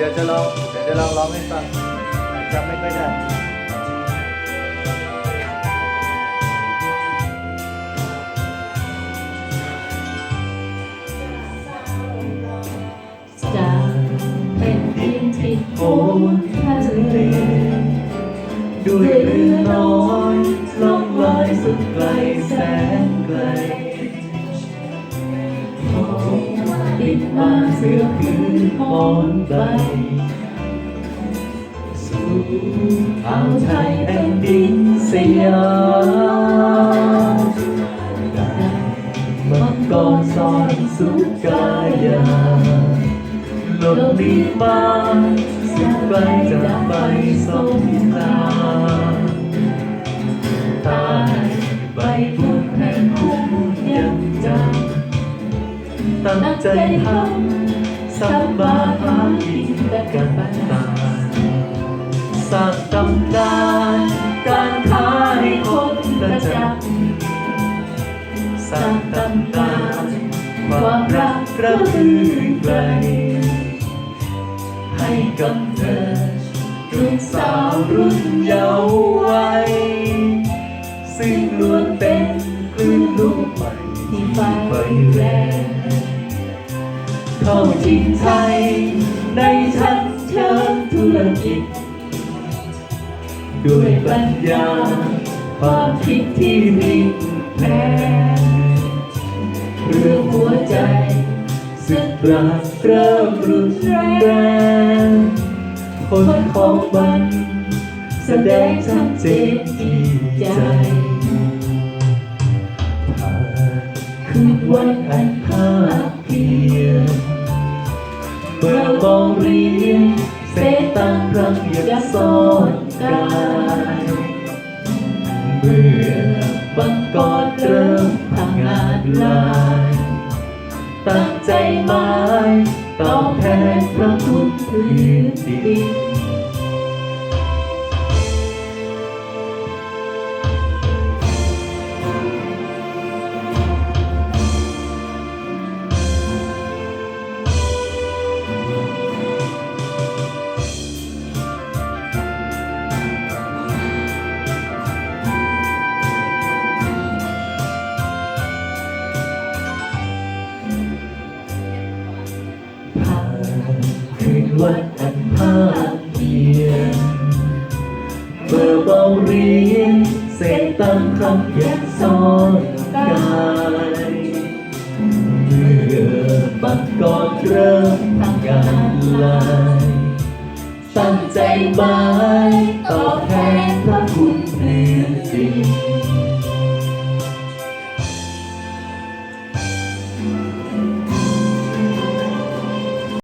จะลองเดี๋ยวจะลองร้องให้ฟังจำไม่ค่อยได้จากเป็นดินที่โผล่ทะเลด้วยเรือน้อย มาเสื้อคืนหอนใบสู่อ่าวไทยแผ่นดินสยามมังกรซอยสุกายาลบหลีกมาสุดไกลจากไปสงครา ตั้งใจทำสัมมาหากินกันตาสร้างตำนานการค้าให้คนประจักษ์สร้างตำนานความรักกระพือไกลให้กับเธอรุ่นสาวรุ่นเยาว์วัยซึ่งล้วนเป็นคลื่นลูกใหม่ที่ไฟแรง เข้าทิงไทยในชั้นเชิงธุรกิจ ด้วยปัญญา ความคิดที่พลิกแปลงเรื่องหัวใจสึกรักเริ่มรุนแรงผลของมันแสดงชัดเจนที่ใจผ่านคืนวันอันภาคเพียร เมื่อมองเรียนเสตังครังอยากซ่อนกายเมื่อบังกอดเริ่มทำงานลายตั้งใจหมายตอบแทนพระคุณพื้นดิน คืนวันอันภาคเพียนเบอร์เบาเรียนเสกตั้งคำยักซ้อนกายเมื่อบัดก่อนเริ่มทำงานลายตั้งใจหมายตอบแทนพระคุณเหนือสิ่